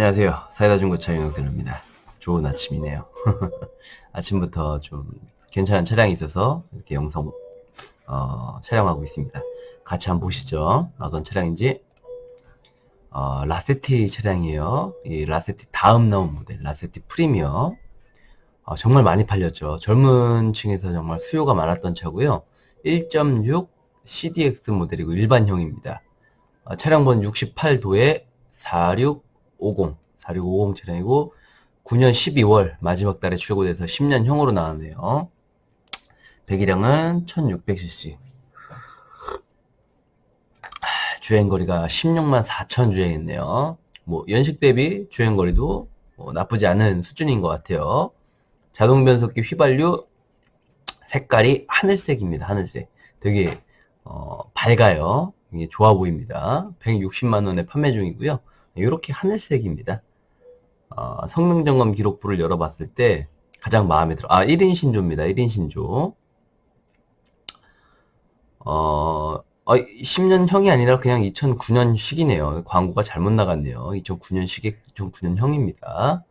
안녕하세요. 사이다 중고차 윤영들입니다. 좋은 아침이네요. 아침부터 좀 괜찮은 차량이 있어서 이렇게 영상 어, 촬영하고 있습니다. 같이 한번 보시죠. 어떤 차량인지. 어, 라세티 차량이에요. 이 라세티 다음 나온 모델, 라세티 프리미엄. 어, 정말 많이 팔렸죠. 젊은 층에서 정말 수요가 많았던 차고요. 1.6 CDX 모델이고 일반형입니다. 어, 차량 번 68도에 4650, 4650 차량이고 9년 12월 마지막 달에 출고돼서 10년형으로 나왔네요. 배기량은 1600cc. 주행거리가 16만 4천 주행했네요. 뭐 연식 대비 주행거리도 뭐 나쁘지 않은 수준인 것 같아요. 자동 변속기 휘발유 색깔이 하늘색입니다. 하늘색. 되게 어, 밝아요. 이게 좋아 보입니다. 160만 원에 판매 중이고요. 이렇게 하늘색입니다. 어, 성능 점검 기록부를 열어봤을 때 가장 마음에 들어. 아, 1인 신조입니다. 1인 신조. 어, 어, 10년형이 아니라 그냥 2009년식이네요. 광고가 잘못 나갔네요. 2009년식의 2009년형입니다.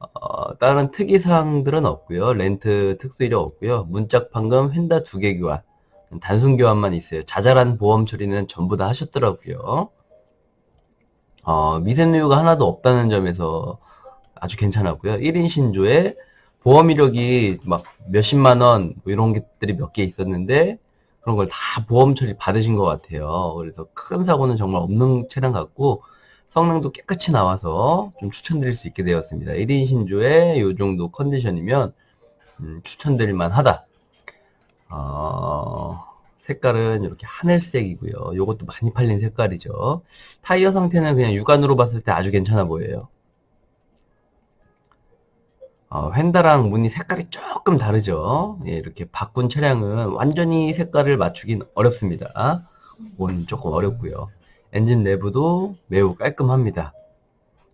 어, 다른 특이사항들은 없고요. 렌트 특수 이력 없고요. 문짝 판금 휀다 두 개 교환. 단순 교환만 있어요. 자잘한 보험 처리는 전부 다 하셨더라고요. 어, 미세누유가 하나도 없다는 점에서 아주 괜찮았고요. 1인 신조에 보험 이력이 막 몇십만 원, 뭐 이런 것들이 몇 개 있었는데, 그런 걸 다 보험 처리 받으신 것 같아요. 그래서 큰 사고는 정말 없는 차량 같고, 성능도 깨끗이 나와서 좀 추천드릴 수 있게 되었습니다. 1인 신조에 이 정도 컨디션이면, 음, 추천드릴 만 하다. 어, 색깔은 이렇게 하늘색이고요. 이것도 많이 팔린 색깔이죠. 타이어 상태는 그냥 육안으로 봤을 때 아주 괜찮아 보여요. 어, 휀다랑 무늬 색깔이 조금 다르죠. 예, 이렇게 바꾼 차량은 완전히 색깔을 맞추긴 어렵습니다. 이건 조금 어렵고요. 엔진 내부도 매우 깔끔합니다.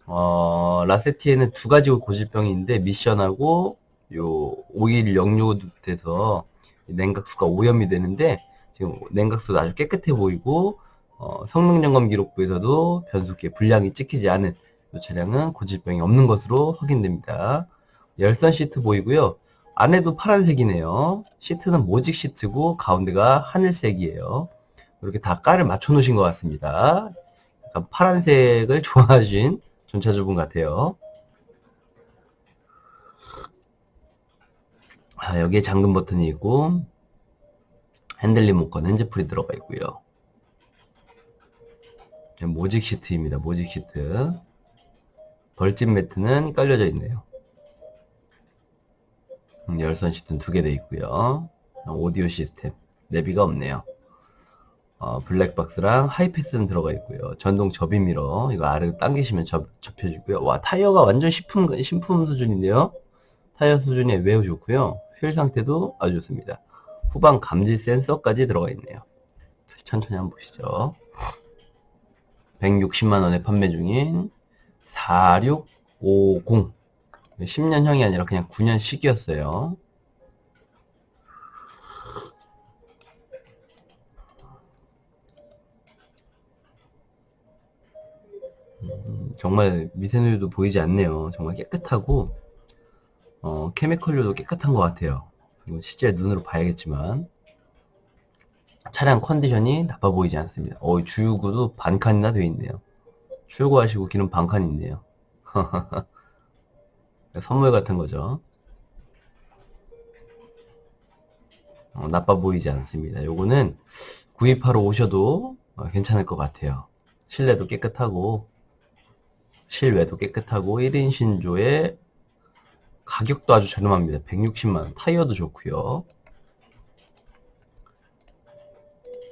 어, 라세티에는 두 가지 고질병이 있는데 미션하고 요 오일 역류돼서 냉각수가 오염이 되는데 지금 냉각수도 아주 깨끗해 보이고 어, 성능 점검 기록부에서도 변속기에 불량이 찍히지 않은 이 차량은 고질병이 없는 것으로 확인됩니다. 열선 시트 보이고요. 안에도 파란색이네요. 시트는 모직 시트고 가운데가 하늘색이에요. 이렇게 다 깔을 맞춰 놓으신 것 같습니다. 약간 파란색을 좋아하신 전차주분 같아요. 아, 여기에 잠금 버튼이 있고 핸들 리모컨 핸즈프리 들어가 있고요. 모직 시트입니다. 모직 시트. 벌집 매트는 깔려져 있네요. 음, 열선 시트는 두 개 돼 있고요. 오디오 시스템. 내비가 없네요. 어, 블랙박스랑 하이패스는 들어가 있고요. 전동 접이 미러. 이거 아래로 당기시면 접, 접혀지고요. 와, 타이어가 완전 신품, 신품 수준인데요. 타이어 수준이 매우 좋고요. 휠 상태도 아주 좋습니다. 후방 감지 센서까지 들어가 있네요. 다시 천천히 한번 보시죠. 160만원에 판매 중인 4650 10년형이 아니라 그냥 9년식이었어요. 음, 정말 미세누유도 보이지 않네요. 정말 깨끗하고 어, 케미컬류도 깨끗한 것 같아요. 이건 실제 눈으로 봐야겠지만 차량 컨디션이 나빠 보이지 않습니다. 어, 주유구도 반칸이나 되어 있네요. 출고하시고 기름 반칸 있네요. 선물 같은 거죠. 어, 나빠 보이지 않습니다. 요거는 구입하러 오셔도 어, 괜찮을 것 같아요. 실내도 깨끗하고 실외도 깨끗하고 1인 신조에 가격도 아주 저렴합니다. 160만원. 타이어도 좋고요.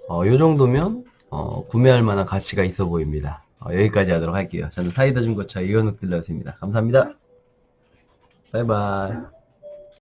어, 요 정도면 어, 구매할 만한 가치가 있어 보입니다. 어, 여기까지 하도록 할게요. 저는 사이다 중고차 이현욱 딜러였습니다. 감사합니다. 바이바이.